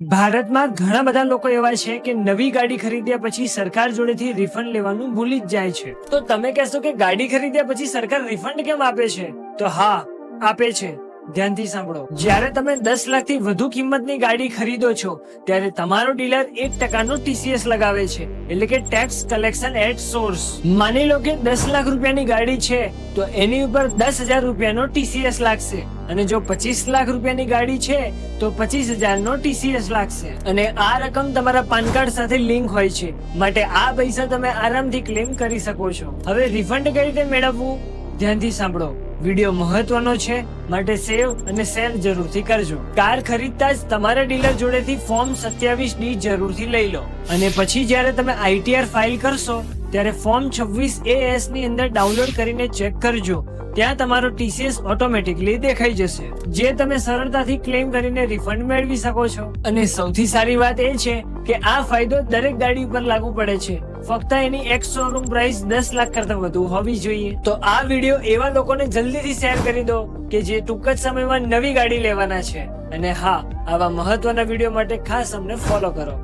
ભારતમાં ઘણા બધા લોકો એવા છે કે નવી ગાડી ખરીદ્યા પછી સરકાર જોડેથી રિફંડ લેવાનું ભૂલી જ જાય છે. તો તમે કહેશો કે ગાડી ખરીદ્યા પછી સરકાર રિફંડ કેમ આપે છે? તો હા, આપે છે. ધ્યાનથી સાંભળો. જ્યારે તમે દસ લાખથી વધુ કિંમતની ગાડી ખરીદો છો, ત્યારે તમારો ડીલર એક ટકાનું ટીસીએસ લગાવે છે, એટલે કે ટેક્સ કલેક્શન એટ સોર્સ માની લો કે દસ લાખ રૂપિયાની ગાડી છે, તો એની ઉપર દસ હજાર રૂપિયાનો ટીસીએસ લાગશે. અને જો પચીસ લાખ રૂપિયાની ગાડી છે, તો પચીસ હજારનો ટીસીએસ લાગશે. અને આ રકમ તમારા પાન કાર્ડ સાથે લિંક હોય છે, માટે આ પૈસા તમે આરામથી ક્લેમ કરી શકો છો. હવે રિફંડ કઈ રીતે મેળવવું? ધ્યાનથી સાંભળો. વિડિયો મહત્વનો છે, માટે સેવ અને શેર જરૂરથી કરજો. કાર ખરીદતા જ તમારા ડીલર જોડેથી ફોર્મ સત્યાવીસ ડી જરૂરથી લઈ લો. અને પછી જ્યારે તમે આઈટીઆર ફાઇલ કરશો, ત્યારે ફોર્મ છવ્વીસ એ એસની અંદર ડાઉનલોડ કરીને ચેક કરજો. ત્યાં તમારો ટીસીએસ ઓટોમેટિકલી દેખાઈ જશે. જે તમે સરળતાથી ક્લેમ કરીને રિફંડ મેળવી શકો છો. અને સૌથી સારી વાત એ છે કે આ ફાયદો દરેક ગાડી ઉપર લાગુ પડે છે. ફક્ત એની એક્સ શોરૂમ પ્રાઇસ દસ લાખ કરતા વધુ હોવી જોઈએ. તો આ વીડિયો એવા લોકોને જલ્દીથી શેર કરી દો કે જે ટૂંક જ સમયમાં નવી ગાડી લેવાના છે. અને હા, આવા મહત્વના વીડિયો માટે ખાસ અમને ફોલો કરો.